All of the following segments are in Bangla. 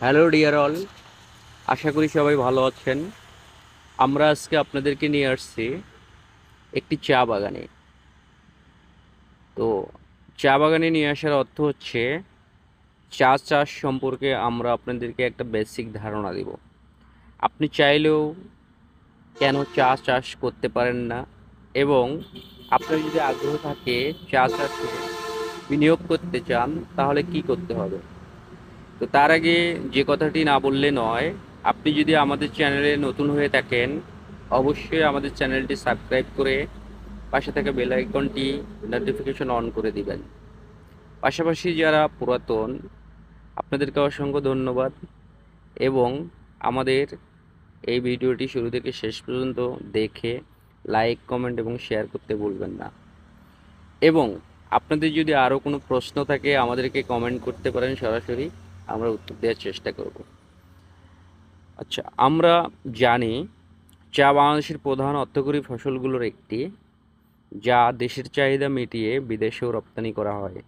হ্যালো ডিয়ার অল, আশা করি সবাই ভালো আছেন। আমরা আজকে আপনাদেরকে নিয়ে আসছি একটি চা বাগানে। তো চা বাগানে নিয়ে আসার অর্থ হচ্ছে, চা চাষ সম্পর্কে আমরা আপনাদেরকে একটা বেসিক ধারণা দেব। আপনি চাইলেও কেন চা চাষ করতে পারেন না এবং আপনার যদি আগ্রহ থাকে চা চাষে বিনিয়োগ করতে চান, তাহলে কি করতে হবে? তো তার আগে যে কথাটি না বললে নয়, আপনি যদি আমাদের চ্যানেলে নতুন হয়ে থাকেন, অবশ্যই আমাদের চ্যানেলটি সাবস্ক্রাইব করে পাশে থাকা বেল আইকনটি নোটিফিকেশন অন করে দিবেন। পাশাপাশি যারা পুরাতন, আপনাদেরকে অসংখ্য ধন্যবাদ এবং আমাদের এই ভিডিওটি শুরু থেকে শেষ পর্যন্ত দেখে লাইক কমেন্ট এবং শেয়ার করতে ভুলবেন না। এবং আপনাদের যদি আরও কোনো প্রশ্ন থাকে, আমাদেরকে কমেন্ট করতে পারেন সরাসরি। আমরা উত্তর দেওয়ার চেষ্টা করব। আচ্ছা আমরা জানি চা বাংলাদেশের প্রধান অর্থকরী ফসলগুলোর একটি, যা দেশের চাহিদা মিটিয়ে বিদেশেও রপ্তানি করা হয়।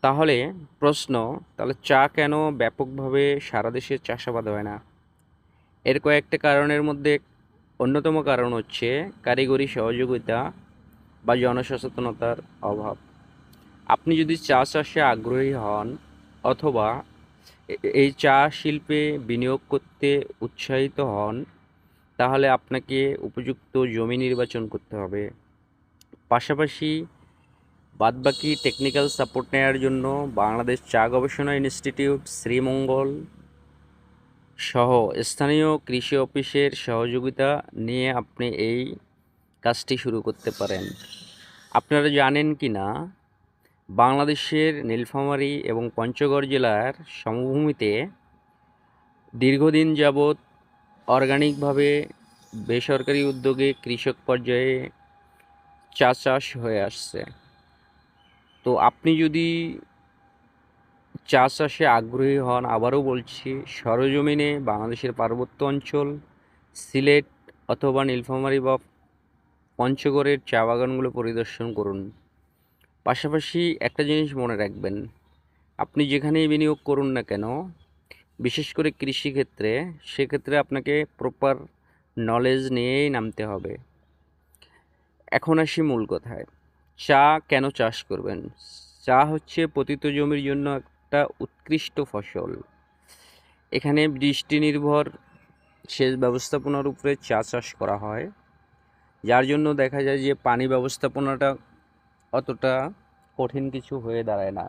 তাহলে প্রশ্ন, তাহলে চা কেন ব্যাপকভাবে সারা দেশে চাষাবাদ হয় না? এর কয়েকটা কারণের মধ্যে অন্যতম কারণ হচ্ছে কারিগরি সহযোগিতা বা জনসচেতনতার অভাব। আপনি যদি চা চাষে আগ্রহী হন অথবা এই চা শিল্পে বিনিয়োগ করতে উৎসাহিত হন, তাহলে আপনাকে উপযুক্ত জমি নির্বাচন করতে হবে। পাশাপাশি বাদবাকি টেকনিক্যাল সাপোর্ট নেওয়ার জন্য বাংলাদেশ চা গবেষণা ইনস্টিটিউট শ্রীমঙ্গল সহ স্থানীয় কৃষি অফিসের সহযোগিতা নিয়ে আপনি এই কাজটি শুরু করতে পারেন। আপনারা জানেন কি না বাংলাদেশের নীলফামারী এবং পঞ্চগড় জেলার সমভূমিতে দীর্ঘদিন যাবৎ অর্গানিকভাবে বেসরকারি উদ্যোগে কৃষক পর্যায়ে চা চাষ হয়ে আসছে। তো আপনি যদি চা চাষে আগ্রহী হন, আবারও বলছি, সরজমিনে বাংলাদেশের পার্বত্য অঞ্চল, সিলেট অথবা নীলফামারী বা পঞ্চগড়ের চা বাগানগুলো পরিদর্শন করুন। পাশাপাশি একটা জিনিস মনে রাখবেন, আপনি যেখানেই বিনিয়োগ করুন না কেন, বিশেষ করে কৃষিক্ষেত্রে সেক্ষেত্রে আপনাকে প্রপার নলেজ নিয়েই নামতে হবে। এখন আসি মূল কথায়, চা কেন চাষ করবেন? চা হচ্ছে পতিত জমির জন্য একটা উৎকৃষ্ট ফসল। এখানে বৃষ্টি নির্ভর সেচ ব্যবস্থাপনার উপরে চা চাষ করা হয়, যার জন্য দেখা যায় যে পানি ব্যবস্থাপনাটা অতটা কঠিন কিছু হয়ে দাঁড়ায় না।